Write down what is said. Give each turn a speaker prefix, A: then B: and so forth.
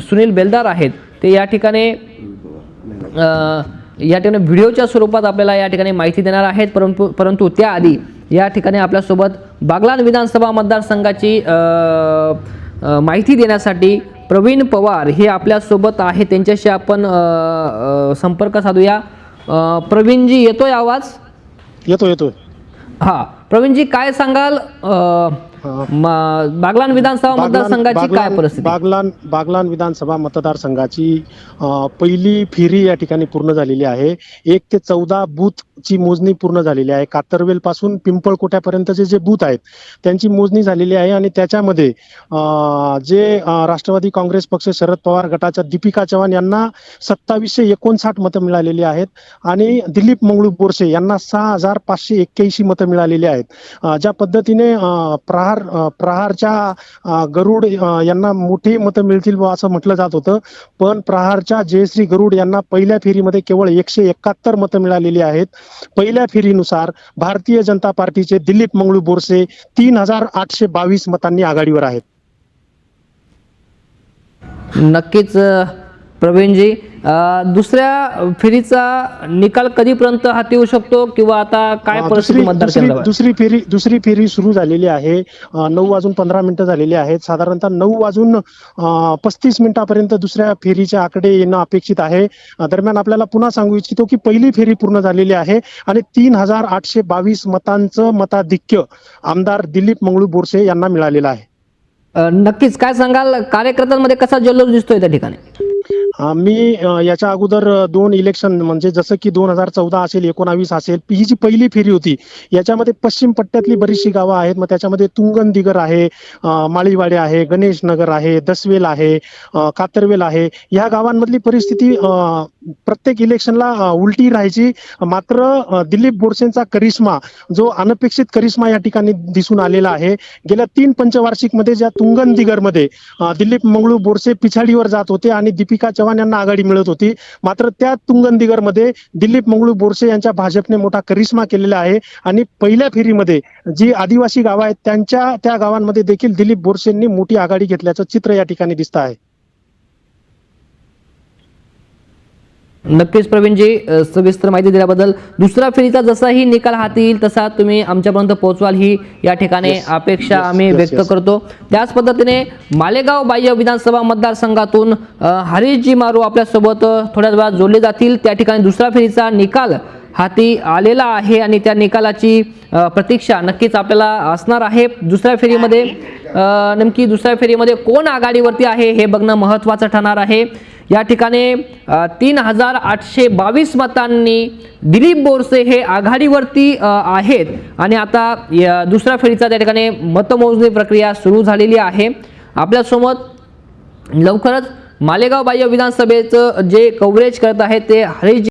A: सुनील बेलदार आहेत ते या ठिकाणी या ठिकाणी व्हिडिओच्या स्वरूपात आपल्याला या ठिकाणी माहिती देणार आहेत परंतु परंतु त्याआधी या ठिकाणी आपल्यासोबत बागलान विधानसभा मतदारसंघाची माहिती देण्यासाठी प्रवीण पवार हे आपल्यासोबत आहे त्यांच्याशी आपण संपर्क साधूया. प्रवीणजी येतोय आवाज?
B: येतो येतो
A: हा प्रवीणजी काय सांगाल? म- बागलान विधानसभा मतदारसंघाची काय परिस्थिती?
B: बागलान बागलान विधानसभा मतदारसंघाची अं, पहिली फेरी या ठिकाणी पूर्ण झालेली आहे. एक ते चौदा बूथ ची मोजणी पूर्ण झालेली आहे. कातरवेल पासून पिंपळकोट्यापर्यंतचे जे बूथ आहेत त्यांची मोजणी झालेली आहे आणि त्याच्यामध्ये अं, जे अं, राष्ट्रवादी काँग्रेस पक्ष शरद पवार गटाच्या दीपिका चव्हाण यांना सत्तावीसशे एकोणसाठ मतं मिळालेली आहेत आणि दिलीप मंगळू बोरसे यांना सहा हजार पाचशे एक्क्याऐंशी मतं मिळालेली आहेत. अं, ज्या पद्धतीने अं, प्रहार प्रहारच्या गरुड यांना मोठी मतं मिळतील असं म्हटलं जात होतं. पण प्रहारच्या जयश्री गरुड यांना पहिल्या फेरीमध्ये केवळ एकशे एकाहत्तर मतं मिळालेली आहेत. पहिल्या फेरीनुसार भारतीय जनता पार्टीचे दिलीप मंगळू बोरसे तीन हजार आठशे बावीस मतांनी आघाडीवर आहेत.
A: नक्कीच प्रवीणजी दुसऱ्या फेरीचा निकाल कधीपर्यंत हाती येऊ शकतो किंवा आता काय परिस्थिती
B: दुसरी
A: मतदार
B: दुसरी फेरी दुसरी फेरी सुरू झालेली आहे. नऊ वाजून पंधरा मिनिटं झालेली आहेत. साधारणतः नऊ वाजून पस्तीस मिनिटापर्यंत दुसऱ्या फेरीचे आकडे येणं अपेक्षित आहे. दरम्यान आपल्याला पुन्हा सांगू इच्छितो की पहिली फेरी पूर्ण झालेली आहे आणि तीन हजार आठशे बावीस मतांचं मताधिक्य आमदार दिलीप मंगळू बोरसे यांना मिळालेलं आहे.
A: नक्कीच. काय सांगाल? कार्यकर्त्यांमध्ये कसा जल्लोष दिसतोय त्या ठिकाणी?
B: मी याच्या अगोदर दोन इलेक्शन म्हणजे जसं की दोन हजार चौदा असेल एकोणावीस असेल ही जी पहिली फेरी होती याच्यामध्ये पश्चिम पट्ट्यातली बरीचशी गावं आहेत. मग त्याच्यामध्ये तुंगनदिगर आहे माळीवाडे आहे गणेश नगर आहे दसवेल आहे कातरवेल आहे. ह्या गावांमधली परिस्थिती प्रत्येक इलेक्शनला उलटी राहायची. मात्र दिलीप बोरसेंचा करिश्मा जो अनपेक्षित करिश्मा या ठिकाणी दिसून आलेला आहे. गेल्या तीन पंचवार्षिकमध्ये ज्या तुंगनमध्ये दिलीप मंगळू बोरसे पिछाडीवर जात होते आणि दीपिका चव्हाण यांना आघाडी मिळत होती. मात्र त्या तुंगनदिगरमध्ये दिलीप मंगळू बोरसे यांच्या भाजपने मोठा करिश्मा केलेला आहे. आणि पहिल्या फेरीमध्ये जी आदिवासी गावं आहेत त्यांच्या त्या गावांमध्ये देखील दिलीप बोरसेंनी मोठी आघाडी घेतल्याचं चित्र या ठिकाणी दिसत आहे.
A: नक्कीच प्रवीणजी सविस्तर माहिती दिल्याबद्दल दुसऱ्या फेरीचा जसाही निकाल हाती येईल तसा तुम्ही आमच्यापर्यंत पोहोचवाल ही या ठिकाणी. अपेक्षा
B: Yes.
A: आम्ही
B: Yes,
A: व्यक्त
B: yes.
A: करतो त्याच पद्धतीने मालेगाव बाह्य विधानसभा मतदारसंघातून हरीशजी मारू आपल्यासोबत थोड्याच वेळात जोडले जातील त्या ठिकाणी दुसऱ्या फेरीचा निकाल हाती आलेला आहे आणि त्या निकालाची प्रतीक्षा नक्कीच आपल्याला असणार आहे दुसऱ्या फेरीमध्ये नेमकी दुसऱ्या फेरीमध्ये कोण आघाडीवरती आहे हे बघणं महत्त्वाचं ठरणार आहे या ठिकाणी तीन हजार आठशे बावीस मतांनी दिलीप बोरसे हे आघाडीवरती आहेत. आणि आता दुसऱ्या फेरीचा त्या ठिकाणी मतमोजणी प्रक्रिया सुरू झालेली आहे. आपल्यासोबत लवकरच मालेगाव बाह्य विधानसभेचं जे कव्हरेज करत आहे ते हरीश